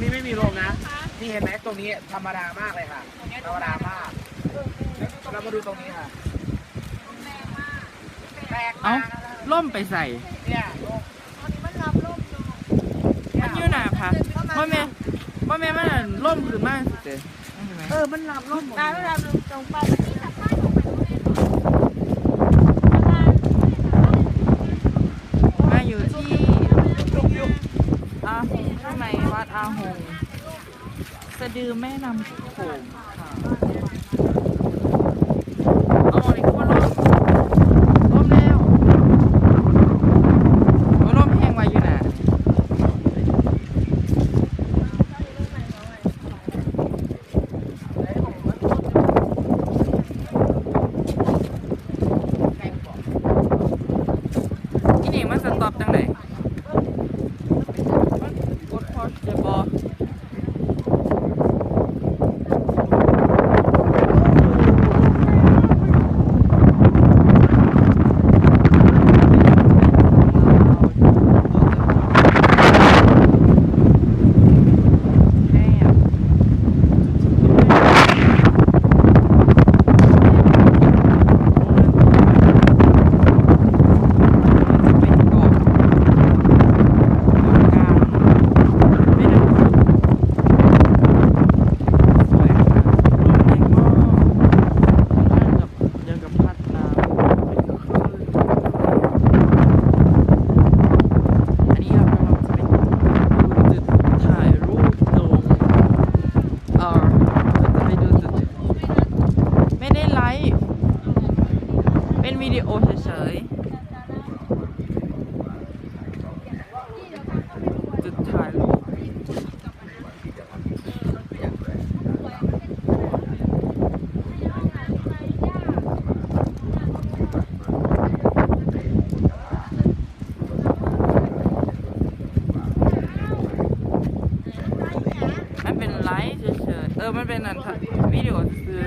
มีลมนะ นี่เห็นไหมตรงนี้ธรรมดามากเลยค่ะ ธรรมดามาก เรามาดูตรงนี้ค่ะแปลกเอ้ามากนะคะล่มไปใส่ เนี่ยลมมันอยู่หนาพักว่าแม่ว่าแม่มันอันล่มคือมากสุดเลยนั่นใช่ไหมเออ มันรับร่มตาไม่รับลงตรงไป มาอยู่ที่อาใัดอาหง สะดือแม่น้ำโขงค่ะเอาอะไรก็ว่าลมลมแล้วโอ้ล่มแห้งไว้อยู่น่ะอีนี่มันสต็อปจังไหนกดพอจะบอแม่อะเป็นเกาะ กลางไม่ได้สวยค่ะลมแรงมากยังกับยังกับพัดน้ำเป็นคลื่นอันนี้เรากำลังจะไปดูจุดถ่ายรูปตรงเออจะไปดูจุดไม่ได้ไลฟ์เป็น วิดีโอเฉยๆจุดถ่ายรูปมันเป็นไลฟ์เฉยๆเออ มันเป็นอันถ่ายวิดีโอซื้อ